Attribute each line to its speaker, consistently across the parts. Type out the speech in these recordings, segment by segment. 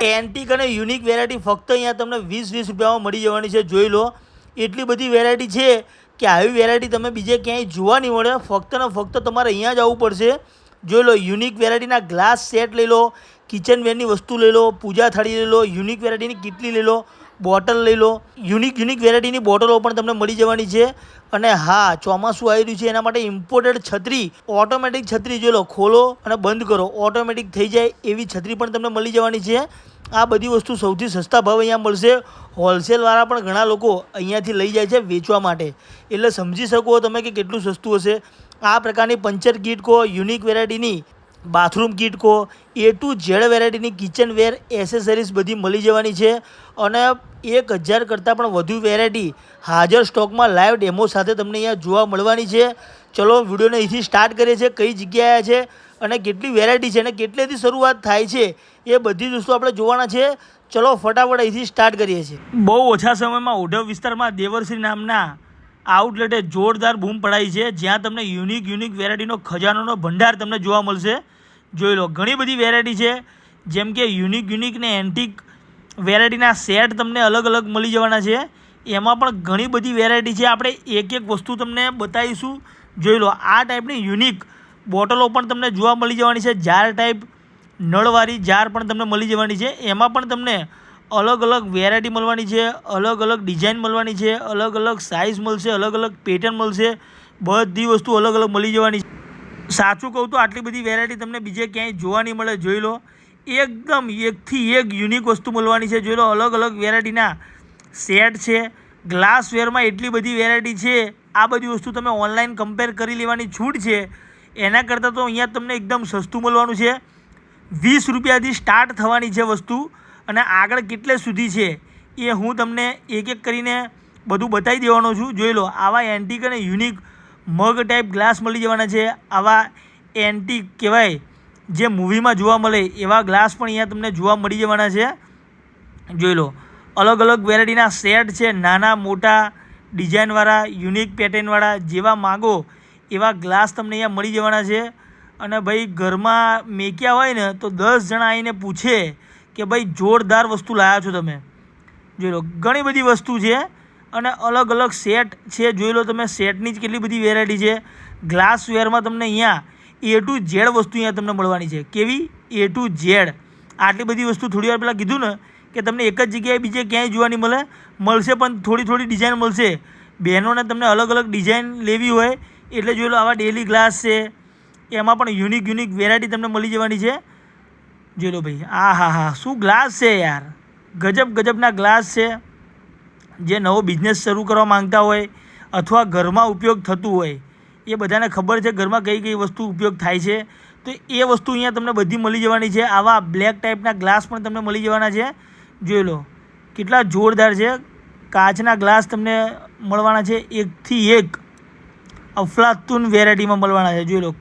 Speaker 1: Antique અને unique variety ફક્ત અહીંયા તમને વીસ વીસ રૂપિયામાં મળી જવાની છે. જોઈ લો, એટલી બધી વેરાયટી છે કે આવી વેરાયટી તમે બીજે ક્યાંય જોવા નહીં મળે. ફક્ત ને ફક્ત તમારે અહીંયા જ આવવું પડશે. જોઈ લો યુનિક વેરાયટીના ગ્લાસ સેટ લઈ લો કિચન વેરની વસ્તુ લઈ લો, પૂજા થાળી લઈ લો યુનિક વેરાયટીની કીટલી લઈ લો બોટલ લઈ લો. યુનિક યુનિક વેરાયટીની બોટલો પણ તમને મળી જવાની છે. અને હા, ચોમાસું આવી રહ્યું છે, એના માટે ઇમ્પોર્ટેડ છત્રી ઓટોમેટિક છત્રી જોઈ લો, ખોલો અને બંધ કરો. ઓટોમેટિક થઈ જાય એવી છત્રી પણ તમને મળી જવાની છે. આ બધી વસ્તુ સૌથી સસ્તા ભાવ અહીંયા મળશે. હોલસેલવાળા પણ ઘણા લોકો અહીંયાથી લઈ જાય છે વેચવા માટે. એટલે સમજી શકો તમે કે કેટલું સસ્તું હશે. આ પ્રકારની પંચર કીટ કહો યુનિક વેરાયટીની બાથરૂમ કીટ કહો એ ટુ ઝેડ વેરાયટીની કિચન વેર એસેસરીઝ બધી મળી જવાની છે. અને એક હજાર કરતાં પણ વધુ વેરાયટી હાજર સ્ટોકમાં લાઈવ ડેમો સાથે તમને અહીંયા જોવા મળવાની છે. ચલો, વિડીયોને અહીંથી સ્ટાર્ટ કરીએ છીએ. કઈ જગ્યાએ છે અને કેટલી વેરાયટી છે અને કેટલેથી શરૂઆત થાય છે એ બધી જ વસ્તુ આપણે જોવાના છે. ચલો, ફટાફટ અહીંથી સ્ટાર્ટ કરીએ છીએ. બહુ ઓછા સમયમાં ઓઢવ વિસ્તારમાં દેવરશ્રી નામના આઉટલેટે જોરદાર બૂમ પડાઈ છે. જ્યાં તમને યુનિક યુનિક વેરાયટીનો ખજાનોનો ભંડાર તમને જોવા મળશે. જોઈ લો, ઘણી બધી વેરાયટી છે. જેમ કે યુનિક યુનિક ને એન્ટિક વેરાયટીના સેટ તમને અલગ અલગ મળી જવાના છે. એમાં પણ ઘણી બધી વેરાયટી છે. આપણે એક એક વસ્તુ તમને બતાવીશું. જોઈ લો, આ ટાઈપની યુનિક બોટલો પણ તમને જોવા મળી જવાની છે. જાર ટાઈપ નળવાળી જાર પણ તમને મળી જવાની છે. એમાં પણ તમને અલગ અલગ વેરાયટી મળવાની છે. અલગ અલગ ડિઝાઇન મળવાની છે. અલગ અલગ સાઇઝ મળશે, અલગ અલગ પેટર્ન મળશે. બધી વસ્તુ અલગ અલગ મળી જવાની છે. સાચું કહું તો આટલી બધી વેરાયટી તમને બીજે ક્યાંય જોવા નહીં મળે, જોઈ લો. એકદમ એકથી એક યુનિક વસ્તુ મળવાની છે. જોઈ લો, અલગ અલગ વેરાયટીના સેટ છે. ગ્લાસવેરમાં એટલી બધી વેરાયટી છે. આ બધી વસ્તુ તમે ઓનલાઈન કમ્પેર કરી લેવાની છૂટ છે. એના કરતાં તો અહીંયા તમને એકદમ સસ્તું મળવાનું છે. વીસ રૂપિયાથી સ્ટાર્ટ થવાની છે વસ્તુ અને આગળ કેટલે સુધી છે એ હું તમને એક એક કરીને બધું બતાવી દેવાનો છું. જોઈ લો, આવા એન્ટિક અને યુનિક મગ ટાઈપ ગ્લાસ મળી જવાના છે. આવા એન્ટિક કહેવાય જે મૂવીમાં જોવા મળે, એવા ગ્લાસ પણ અહીંયા તમને જોવા મળી જવાના છે. જોઈ લો. અલગ અલગ વેરાયટીના સેટ છે, નાના, મોટા ડિઝાઇનવાળા યુનિક પેટર્નવાળા જેવા માગો, એવા ગ્લાસ તમને અહીંયા મળી જવાના છે. અને ભાઈ ઘરમાં મેક્યા હોય ને, તો દસ જણા આવીને પૂછે કે ભાઈ જોરદાર વસ્તુ લાવ્યા છો તમે. જોઈ લો. ઘણી બધી વસ્તુ છે. અને અલગ અલગ સેટ છે. જોઈ લો તમે, સેટની જ કેટલી બધી વેરાયટી છે. ગ્લાસવેરમાં તમને અહીંયા એ ટુ ઝેડ વસ્તુ અહીંયા તમને મળવાની છે. કેવી? એ ટુ ઝેડ આટલી બધી વસ્તુ થોડી વાર પહેલાં કીધું ને કે તમને એક જ જગ્યાએ બીજે ક્યાંય જોવાની મળે. મળશે પણ થોડી થોડી ડિઝાઇન મળશે. બહેનોને તમને અલગ અલગ ડિઝાઇન લેવી હોય, એટલે જોઈ લો આવા ડેલી ગ્લાસ છે. એમાં પણ યુનિક યુનિક વેરાયટી તમને મળી જવાની છે. જોઈ લો ભાઈ આ હા હા શું ગ્લાસ છે યાર? ગજબ ગજબના ગ્લાસ છે. જે નવો બિઝનેસ શરૂ કરવા માંગતા હોય અથવા ઘરમાં ઉપયોગ થતું હોય, એ બધાને ખબર છે ઘરમાં કઈ કઈ વસ્તુ ઉપયોગ થાય છે. તો એ વસ્તુ અહીંયા તમને બધી મળી જવાની છે. આવા બ્લેક ટાઈપના ગ્લાસ પણ તમને મળી જવાના છે. જોઈ લો, કેટલા જોરદાર છે. કાચના ગ્લાસ તમને મળવાના છે એકથી એક. અફલાતુન વેરાયટીમાં મળવાના છે. જોઈ લો,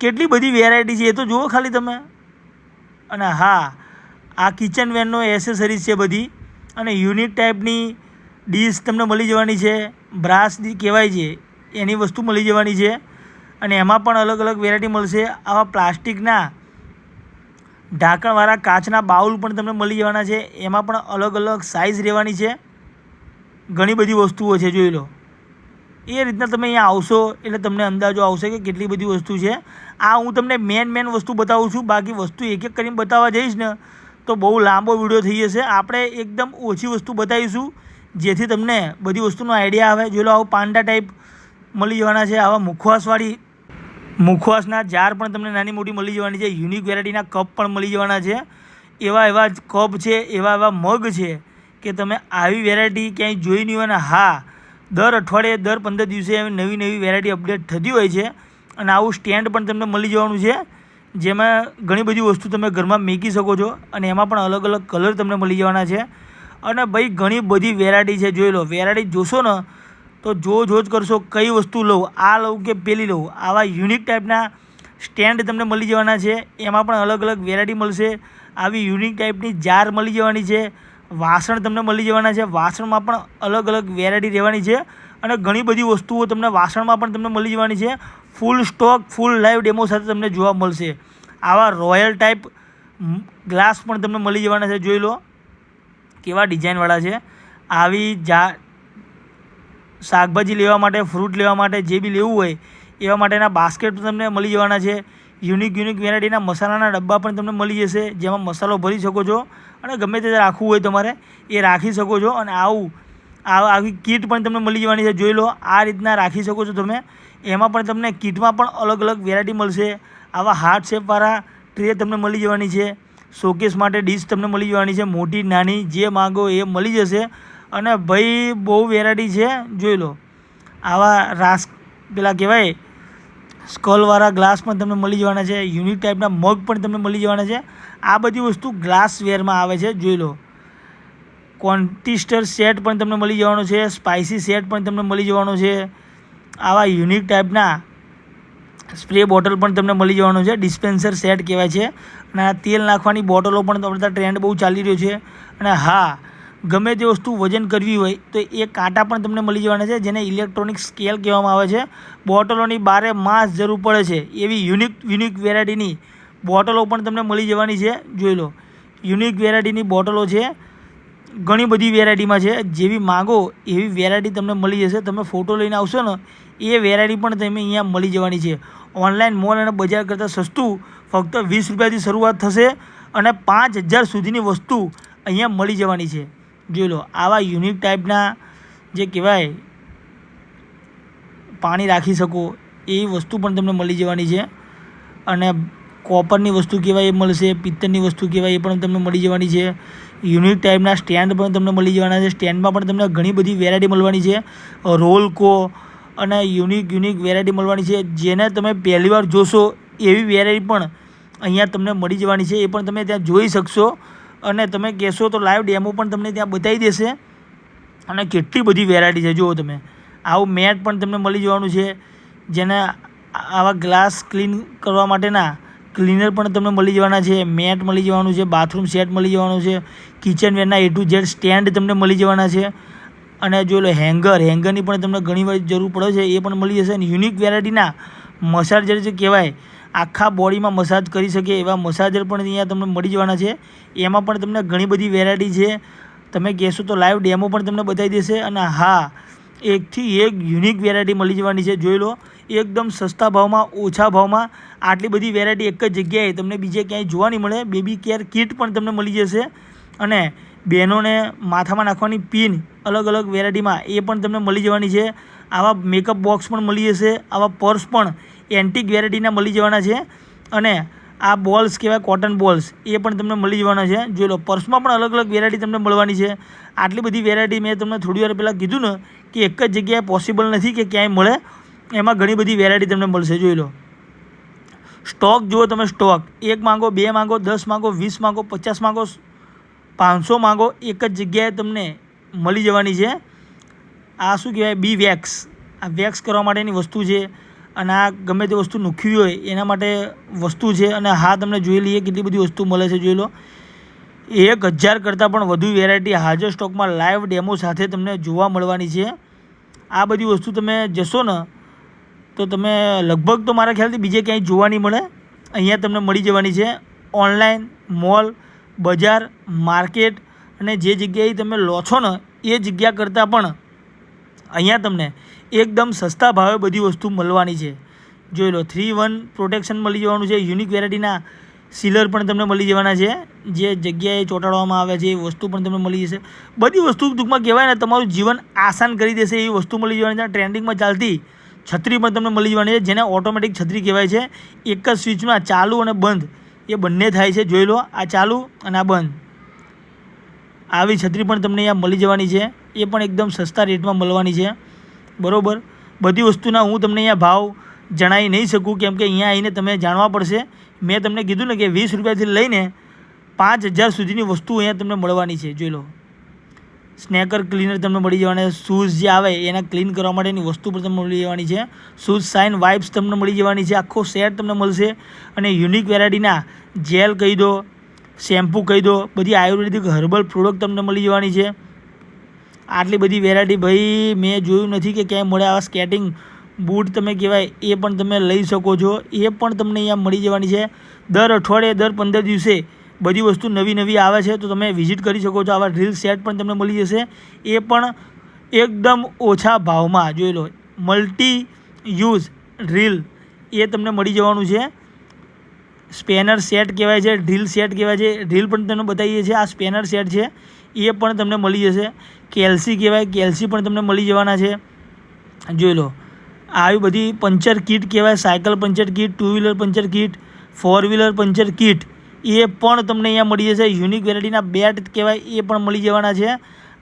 Speaker 1: કેટલી બધી વેરાયટી છે એ તો જુઓ ખાલી તમે. અને હા, આ કિચન વેનનો એસેસરીઝ છે બધી. અને યુનિક ટાઈપની ડીશ તમને મળી જવાની છે. બ્રાસ કહેવાય છે, એની વસ્તુ મળી જવાની છે. અને એમાં પણ અલગ અલગ વેરાયટી મળશે. આવા પ્લાસ્ટિકના ઢાંકણવાળા કાચના બાઉલ પણ તમને મળી જવાના છે. એમાં પણ અલગ અલગ સાઇઝ રહેવાની છે. ઘણી બધી વસ્તુઓ છે, જોઈ લો. એ રીતના તમે અહીંયા આવશો એટલે તમને અંદાજો આવશે કે કેટલી બધી વસ્તુ છે. આ હું તમને મેન મેન વસ્તુ બતાવું છું. બાકી વસ્તુ એક એક કરીને બતાવવા જઈશ ને તો બહુ લાંબો વીડિયો થઈ જશે. આપણે એકદમ ઓછી વસ્તુ બતાવીશું, જેથી તમને બધી વસ્તુનો આઈડિયા આવે. જોઈ લો, આવું પાંડા ટાઈપ મળી જવાના છે. આવા મુખવાસવાળી, મુખવાસના જાર પણ તમને નાની મોટી મળી જવાની છે. યુનિક વેરાયટીના કપ પણ મળી જવાના છે. એવા એવા કપ છે, એવા એવા મગ છે કે તમે આવી વેરાયટી ક્યાંય જોઈ નહીં હોય અને હા, દર અઠવાડિયે, દર પંદર દિવસે નવી નવી વેરાયટી અપડેટ થતી હોય છે. અને આવું સ્ટેન્ડ પણ તમને મળી જવાનું છે. જેમાં ઘણી બધી વસ્તુ તમે ઘરમાં મેકી શકો છો અને એમાં પણ અલગ અલગ કલર તમને મળી જવાના છે. અને ભાઈ, ઘણી બધી વેરાયટી છે, જોઈ લો. વેરાયટી જોશો ને, તો જો જો જ કરશો કઈ વસ્તુ લઉં, આ લઉં કે પેલી લઉં. આવા યુનિક ટાઈપના સ્ટેન્ડ તમને મળી જવાના છે. એમાં પણ અલગ અલગ વેરાયટી મળશે. આવી યુનિક ટાઈપની જાર મળી જવાની છે. વાસણ તમને મળી જવાના છે. વાસણમાં પણ અલગ અલગ વેરાયટી રહેવાની છે. અને ઘણી બધી વસ્તુઓ તમને વાસણમાં પણ તમને મળી જવાની છે. Full stock full live demo સાથે તમને જોવા મળશે. આવા રોયલ ટાઈપ ગ્લાસ પણ તમને મળી જવાના છે, જોઈ લો. કેવા ડિઝાઇનવાળા છે. આવી જા, શાકભાજી લેવા માટે ફ્રૂટ લેવા માટે, જે બી લેવું હોય, એવા માટેના બાસ્કેટ તમને મળી જવાના છે. યુનિક યુનિક વેરાયટીના મસાલાના ડબ્બા પણ તમને મળી જશે, જેમાં મસાલો ભરી શકો છો. અને ગમે તે રાખવું હોય તમારે, એ રાખી શકો છો. અને આવું આવી કીટ પણ તમને મળી જવાની છે, જોઈ લો. આ રીતના રાખી શકો છો તમે. એમાં પણ તમને કીટમાં પણ અલગ અલગ વેરાયટી મળશે. આવા હાર્ટ શેપવાળા ટ્રે તમને મળી જવાની છે. શોકેસ માટે ડીશ તમને મળી જવાની છે. મોટી, નાની, જે માગો એ મળી જશે. અને ભાઈ, બહુ વેરાયટી છે. જોઈ લો. આવા રાસ, પેલા કહેવાય સ્કલવાળા ગ્લાસ પણ તમને મળી જવાના છે. યુનિક ટાઈપના મગ પણ તમને મળી જવાના છે. આ બધી વસ્તુ ગ્લાસ વેરમાં આવે છે. જોઈ લો. કોન્ટિસ્ટર સેટ પણ તમને મળી જવાનો છે. સ્પાઇસી સેટ પણ તમને મળી જવાનો છે. આવા યુનિક ટાઈપના સ્પ્રે બોટલ પણ તમને મળી જવાનું છે. ડિસ્પેન્સર સેટ કહેવાય છે. અને આ તેલ નાખવાની બોટલો પણ તમને ટ્રેન્ડ બહુ ચાલી રહ્યો છે. અને હા, ગમે તે વસ્તુ વજન કરવી હોય તો એ કાંટા પણ તમને મળી જવાના છે, જેને ઇલેક્ટ્રોનિક સ્કેલ કહેવામાં આવે છે. બોટલોની બારે માસ જરૂર પડે છે. એવી યુનિક યુનિક વેરાયટીની બોટલો પણ તમને મળી જવાની છે. જોઈ લો યુનિક વેરાયટીની બોટલો છે. ઘણી બધી વેરાયટીમાં છે. જેવી માગો એવી વેરાયટી તમને મળી જશે. તમે ફોટો લઈને આવશો ને એ વેરાયટી પણ તમે અહીંયા મળી જવાની છે. ઓનલાઈન મોલ અને બજાર કરતાં સસ્તું ફક્ત વીસ રૂપિયાથી શરૂઆત થશે અને પાંચ હજાર સુધીની વસ્તુ અહીંયા મળી જવાની છે. જોઈ લો, આવા યુનિક ટાઈપના જે કહેવાય પાણી રાખી શકો એવી વસ્તુ પણ તમને મળી જવાની છે. અને કોપરની વસ્તુ કહેવાય એ મળશે, પિત્તળની વસ્તુ કહેવાય એ પણ તમને મળી જવાની છે. યુનિક ટાઈપના સ્ટેન્ડ પણ તમને મળી જવાના છે. સ્ટેન્ડમાં પણ તમને ઘણી બધી વેરાયટી મળવાની છે. રોલ કો અને યુનિક યુનિક વેરાયટી મળવાની છે. જેને તમે પહેલી વાર જોશો, એવી વેરાયટી પણ અહીંયા તમને મળી જવાની છે. એ પણ તમે ત્યાં જોઈ શકશો. અને તમે કહેશો તો લાઈવ ડેમો પણ તમને ત્યાં બતાવી દેશે. અને કેટલી બધી વેરાયટી છે, જુઓ તમે. આવું મેટ પણ તમને મળી જવાનું છે. જેને આવા ગ્લાસ ક્લીન કરવા માટેના ક્લીનર પણ તમને મળી જવાના છે. મેટ મળી જવાનું છે બાથરૂમ સેટ મળી જવાનું છે. કિચન વેરના એ ટુ ઝેડ સ્ટેન્ડ તમને મળી જવાના છે. અને જો લો હેંગર, હેંગરની પણ તમને ઘણી વાર જરૂર પડે છે, એ પણ મળી જશે. અને યુનિક વેરાયટીના મસાજર જે કહેવાય, આખા બોડીમાં મસાજ કરી શકે એવા મસાજર પણ અહીંયા તમને મળી જવાના છે. એમાં પણ તમને ઘણી બધી વેરાયટી છે. તમે કહેશો તો લાઈવ ડેમો પણ તમને બતાવી દેશે. અને હા, એકથી એક યુનિક વેરાયટી મળી જવાની છે. જોઈ લો, એકદમ સસ્તા ભાવમાં, ઓછા ભાવમાં, આટલી બધી વેરાયટી એક જ જગ્યાએ તમને બીજે ક્યાંય જોવા નહીં મળે. બેબી કેર કિટ પણ તમને મળી જશે. અને બહેનોને માથામાં નાખવાની પિન અલગ અલગ વેરાયટીમાં એ પણ તમને મળી જવાની છે. આવા મેકઅપ બોક્સ પણ મળી જશે, આવા પર્સ પણ એન્ટિક વેરાયટીના મળી જવાના છે અને આ બોલ્સ કહેવાય કોટન બોલ્સ એ પણ તમને મળી જવાના છે. જોઈ લો પર્સમાં પણ અલગ અલગ વેરાયટી તમને મળવાની છે. આટલી બધી વેરાયટી મેં તમને થોડી વાર પહેલાં કીધું ને કે એક જ જગ્યાએ પોસિબલ નથી કે ક્યાંય મળે, એમાં ઘણી બધી વેરાયટી તમને મળશે. જોઈ લો. સ્ટોક જુઓ તમે, સ્ટોક. એક માંગો, બે માંગો, દસ માંગો, વીસ માંગો, પચાસ માંગો પાંચસો માંગો, એક જ જગ્યાએ તમને મળી જવાની છે. આ શું કહેવાય? બી વેક્સ. આ વેક્સ કરવા માટેની વસ્તુ છે અને આ ગમે તે વસ્તુ નુખવી હોય એના માટે વસ્તુ છે અને હા, તમને જોઈ લઈએ કેટલી બધી વસ્તુ મળે છે, જોઈ લો. એક હજાર કરતાં પણ વધુ વેરાયટી હાજર સ્ટોકમાં લાઈવ ડેમો સાથે તમને જોવા મળવાની છે. આ બધી વસ્તુ તમે જશો ને, તો તમે લગભગ તો મારા ખ્યાલથી બીજે ક્યાંય જોવા નહીં મળે. અહીંયા તમને મળી જવાની છે ઓનલાઈન મોલ બજાર, માર્કેટ અને જે જગ્યાએ તમે લો છો ને, એ જગ્યા કરતાં પણ અહીંયા તમને એકદમ સસ્તા ભાવે બધી વસ્તુ મળવાની છે. જોઈ લો થ્રી વન પ્રોટેક્શન મળી જવાનું છે. યુનિક વેરાયટીના સીલર પણ તમને મળી જવાના છે. જે જગ્યાએ ચોંટાડવામાં આવે છે, એ વસ્તુ પણ તમને મળી જશે. બધી વસ્તુ ટૂંકમાં કહેવાય ને, તમારું જીવન આસાન કરી દેશે એવી વસ્તુ મળી જવાની છે. ટ્રેન્ડિંગમાં ચાલતી છત્રી પણ તમને મળી જવાની છે, જેને ઓટોમેટિક છત્રી કહેવાય છે. એક જ સ્વિચમાં ચાલુ અને બંધ. એ બંને થાય છે, જોઈ લો. આ ચાલુ અને આ બંધ. આવી છત્રી પણ તમને અહીંયા મળી જવાની છે. એ પણ એકદમ સસ્તા રેટમાં મળવાની છે. બરાબર? બધી વસ્તુના હું તમને અહીંયા ભાવ જણાવી નહીં શકું, કેમ કે અહીંયા આવીને તમે જાણવા પડશે. મેં તમને કીધું ને કે વીસ રૂપિયાથી લઈને પાંચ હજાર સુધીની વસ્તુ અહીંયા તમને મળવાની છે, જોઈ લો. સ્નેકર ક્લીનર તમને મળી જવાના શૂઝ જે આવે, એને ક્લીન કરવા માટેની વસ્તુ પણ તમને મળી જવાની છે. શૂઝ સાઇન વાઇપ્સ તમને મળી જવાની છે. આખો સેટ તમને મળશે. અને યુનિક વેરાયટીના જેલ કહી દો શેમ્પૂ કહી દો, બધી આયુર્વેદિક હર્બલ પ્રોડક્ટ તમને મળી જવાની છે. આટલી બધી વેરાયટી ભાઈ, મેં જોયું નથી કે ક્યાંય મળે આવા સ્કેટિંગ બૂટ તમે કહેવાય, એ પણ તમે લઈ શકો છો. એ પણ તમને અહીંયા મળી જવાની છે. દર અઠવાડિયે, દર પંદર દિવસે બધી વસ્તુ નવી નવી આવે છે, તો તમે વિઝિટ કરી શકો છો. આવા ડ્રીલ સેટ પણ તમને મળી જશે. એ પણ એકદમ ઓછા ભાવમાં, જોઈ લો મલ્ટી યુઝ ડ્રીલ એ તમને મળી જવાનું છે. સ્પેનર સેટ કહેવાય છે ડ્રીલ સેટ કહેવાય છે ડ્રીલ પણ તમને બતાવીએ છીએ. આ સ્પેનર સેટ છે, એ પણ તમને મળી જશે. કેલ્સી કહેવાય કેલ્સી પણ તમને મળી જવાના છે. જોઈ લો, આવી બધી પંચર કીટ કહેવાય cycle puncture kit two wheeler puncture kit four wheeler puncture kit એ પણ તમને અહીંયા મળી જશે. યુનિક વેરાયટીના બેટ કહેવાય, એ પણ મળી જવાના છે.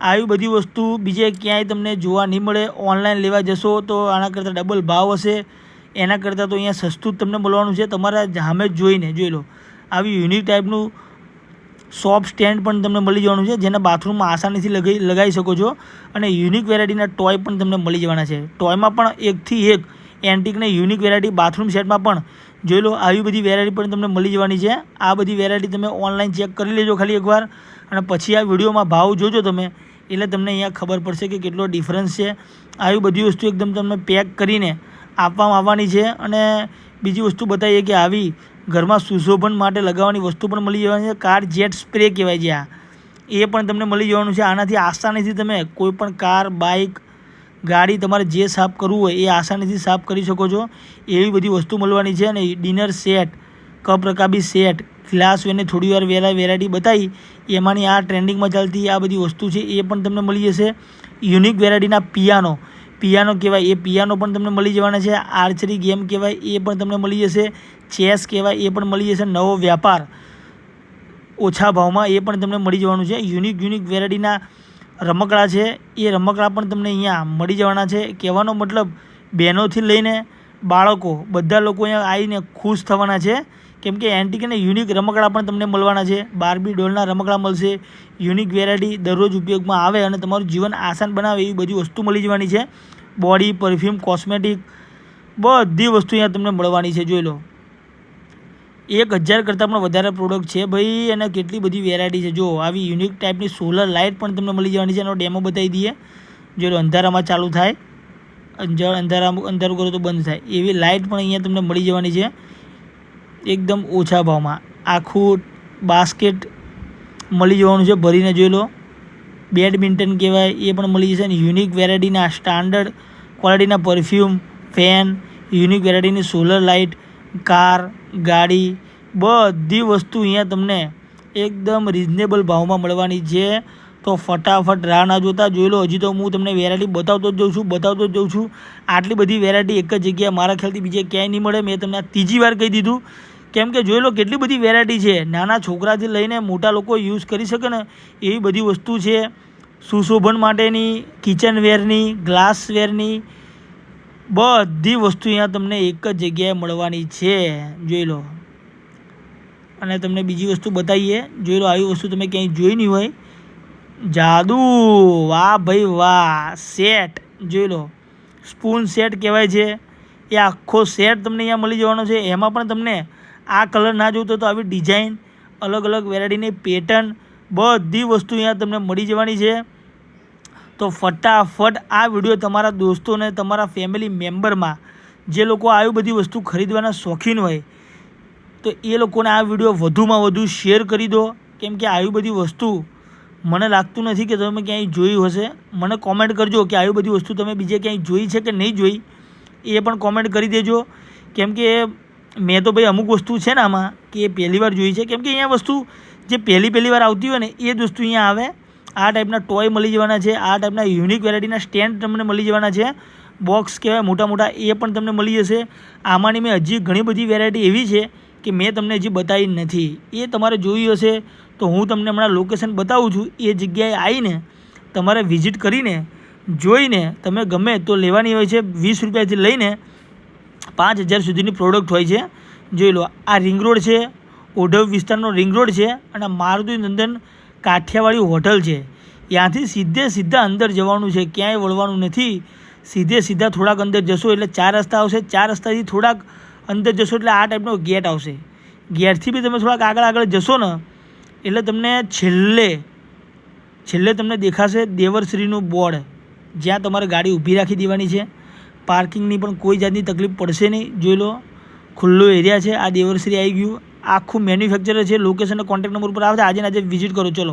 Speaker 1: આવી બધી વસ્તુ બીજે ક્યાંય તમને જોવા નહીં મળે. ઓનલાઈન લેવા જશો તો આના કરતાં ડબલ ભાવ હશે. એના કરતાં તો અહીંયા સસ્તું જ તમને મળવાનું છે. તમારા સામે જોઈને જોઈ લો. આવી યુનિક ટાઈપનું સોપ સ્ટેન્ડ પણ તમને મળી જવાનું છે, જેને બાથરૂમમાં આસાનીથી લગાવી લગાવી શકો છો. અને યુનિક વેરાયટીના ટોય પણ તમને મળી જવાના છે. ટોયમાં પણ એકથી એક એન્ટિકને યુનિક વેરાયટી બાથરૂમ સેટમાં પણ જોઈ લો, આવી બધી વેરાયટી પણ તમને મળી જવાની છે. આ બધી વેરાયટી તમે ઓનલાઈન ચેક કરી લેજો ખાલી એકવાર અને પછી આ વિડીયોમાં ભાવ જોજો તમે. એટલે તમને અહીંયા ખબર પડશે કે કેટલો ડિફરન્સ છે. આવી બધી વસ્તુ એકદમ તમને પેક કરીને આપવામાં આવવાની છે. અને બીજી વસ્તુ બતાવીએ કે આવી ઘરમાં સુશોભન માટે લગાવવાની વસ્તુ પણ મળી જવાની છે. કાર જેટ સ્પ્રે કહેવાય છે આ. એ પણ તમને મળી જવાનું છે. આનાથી આસાનીથી તમે કોઈ પણ કાર બાઇક ગાડી તમારે જે સાફ કરવું હોય એ આસાનીથી સાફ કરી શકો છો. એવી બધી વસ્તુ મળવાની છે અને ડિનર સેટ કપ રકાબી સેટ, ગ્લાસ એને થોડી વાર વેરા વેરાયટી બતાવી, એમાંની આ ટ્રેન્ડિંગમાં ચાલતી આ બધી વસ્તુ છે એ પણ તમને મળી જશે. યુનિક વેરાયટીના પિયાનો પિયાનો કહેવાય, એ પિયાનો પણ તમને મળી જવાના છે. આર્ચરી ગેમ કહેવાય, એ પણ તમને મળી જશે. ચેસ કહેવાય, એ પણ મળી જશે. નવો વ્યાપાર, ઓછા ભાવમાં એ પણ તમને મળી જવાનું છે. યુનિક યુનિક વેરાયટીના રમકડા છે, એ રમકડા પણ તમને અહીંયા મળી જવાના છે. કહેવાનો મતલબ બહેનોથી લઈને બાળકો, બધા લોકો અહીંયા આવીને ખુશ થવાના છે. કેમ કે એન્ટિક અને યુનિક રમકડા પણ તમને મળવાના છે. બારબી ડોલના રમકડા મળશે. યુનિક વેરાયટી દરરોજ ઉપયોગમાં આવે અને તમારું જીવન આસાન બનાવે એવી બધી વસ્તુ મળી જવાની છે. બોડી પરફ્યુમ કોસ્મેટિક બધી વસ્તુ અહીંયા તમને મળવાની છે, જોઈ લો. એક હજાર કરતાં પણ વધારે પ્રોડક્ટ છે ભાઈ, અને કેટલી બધી વેરાયટી છે. જો, આવી યુનિક ટાઈપની સોલર લાઇટ પણ તમને મળી જવાની છે. એનો ડેમો બતાવી દઈએ. જો અંધારામાં ચાલુ થાય અંજાર અંધારામાં અંધારું કરો તો બંધ થાય. એવી લાઇટ પણ અહીંયા તમને મળી જવાની છે. એકદમ ઓછા ભાવમાં. આખું બાસ્કેટ મળી જવાનું છે ભરીને જોઈ લો. બેડમિન્ટન કહેવાય, એ પણ મળી જશે. અને યુનિક વેરાયટીના સ્ટાન્ડર્ડ ક્વોલિટીના પરફ્યુમ ફેન યુનિક વેરાયટીની સોલર લાઇટ કાર, ગાડી, બધી વસ્તુ અહીંયા તમને એકદમ રિઝનેબલ ભાવમાં મળવાની છે. તો ફટાફટ રાહ ના જોતા જોઈ લો. હજી તો હું તમને વેરાયટી બતાવતો જ જઉં છું, બતાવતો જ જઉં છું. આટલી બધી વેરાયટી એક જ જગ્યાએ મારા ખ્યાલથી બીજે ક્યાંય નહીં મળે. મેં તમને આ ત્રીજી વાર કહી દીધું. કેમ કે જોઈ લો કેટલી બધી વેરાયટી છે. નાના છોકરાથી લઈને મોટા લોકો યુઝ કરી શકે ને એવી બધી વસ્તુ છે. સુશોભન માટેની કિચનવેરની ગ્લાસવેરની બધી વસ્તુ અહીંયા તમને એક જ જગ્યાએ મળવાની છે. જોઈ લો. અને તમને બીજી વસ્તુ બતાવીએ. જોઈ લો, આવી વસ્તુ તમે ક્યાંય જોઈ નહીં હોય. જાદુ! વાહ ભાઈ વાહ! સેટ. જોઈ લો. સ્પૂન સેટ કહેવાય છે. એ આખો સેટ તમને અહીંયા મળી જવાનો છે. એમાં પણ તમને આ કલર ના જોતો તો આવી ડિઝાઇન અલગ અલગ વેરાયટીની પેટર્ન, બધી વસ્તુ અહીંયા તમને મળી જવાની છે. તો ફટાફટ આ વીડિયો તમારા દોસ્તોને તમારા ફેમિલી મેમ્બરમાં જે લોકો આવી બધી વસ્તુ ખરીદવાના શોખીન હોય, તો એ લોકોને આ વીડિયો વધુમાં વધુ શેર કરી દો. કેમ કે આવી બધી વસ્તુ મને લાગતું નથી કે તમે ક્યાંય જોઈ હશે. મને કોમેન્ટ કરજો કે આવી બધી વસ્તુ તમે બીજે ક્યાંય જોઈ છે કે નહીં જોઈ. એ પણ કોમેન્ટ કરી દેજો. કેમ કે મેં તો ભાઈ અમુક વસ્તુ છે ને આમાં કે એ પહેલી વાર જોઈ છે. કેમ કે અહીંયા વસ્તુ જે પહેલી પહેલી વાર આવતી હોય ને એ જ વસ્તુ અહીંયા આવે. આ ટાઈપના ટોય મળી જવાના છે. આ ટાઈપના યુનિક વેરાયટીના સ્ટેન્ડ તમને મળી જવાના છે. બોક્સ કહેવાય, મોટા મોટા એ પણ તમને મળી જશે. આમાંની મેં હજી ઘણી બધી વેરાયટી એવી છે કે મેં તમને હજી બતાવી નથી. એ તમારે જોઈ હશે તો હું તમને હમણાં લોકેશન બતાવું છું. એ જગ્યાએ આવીને તમારે વિઝિટ કરીને જોઈને તમે ગમે તો લેવાની હોય છે. વીસ રૂપિયાથી લઈને પાંચ હજાર સુધીની પ્રોડક્ટ હોય છે. જોઈ લો, આ રિંગ રોડ છે, ઓઢવ વિસ્તારનો રિંગ રોડ છે અને મારુતિ નંદન કાઠિયાવાડી હોટલ છે. ત્યાંથી સીધે સીધા અંદર જવાનું છે. ક્યાંય વળવાનું નથી. સીધે સીધા થોડાક અંદર જશો એટલે ચાર રસ્તા આવશે. ચાર રસ્તાથી થોડાક અંદર જશો એટલે આ ટાઈપનો ગેટ આવશે. ગેટથી બી તમે થોડાક આગળ આગળ જશો ને, એટલે તમને છેલ્લે છેલ્લે તમને દેખાશે દેવરશ્રીનું બોર્ડ. જ્યાં તમારે ગાડી ઊભી રાખી દેવાની છે. પાર્કિંગની પણ કોઈ જાતની તકલીફ પડશે નહીં. જોઈ લો, ખુલ્લો એરિયા છે. આ દેવરશ્રી આવી ગયું. આખું મેન્યુફેક્ચર છે. લોકેશન કોન્ટેક્ટ નંબર ઉપર આવે છે આજે આજે વિઝિટ કરો. ચલો.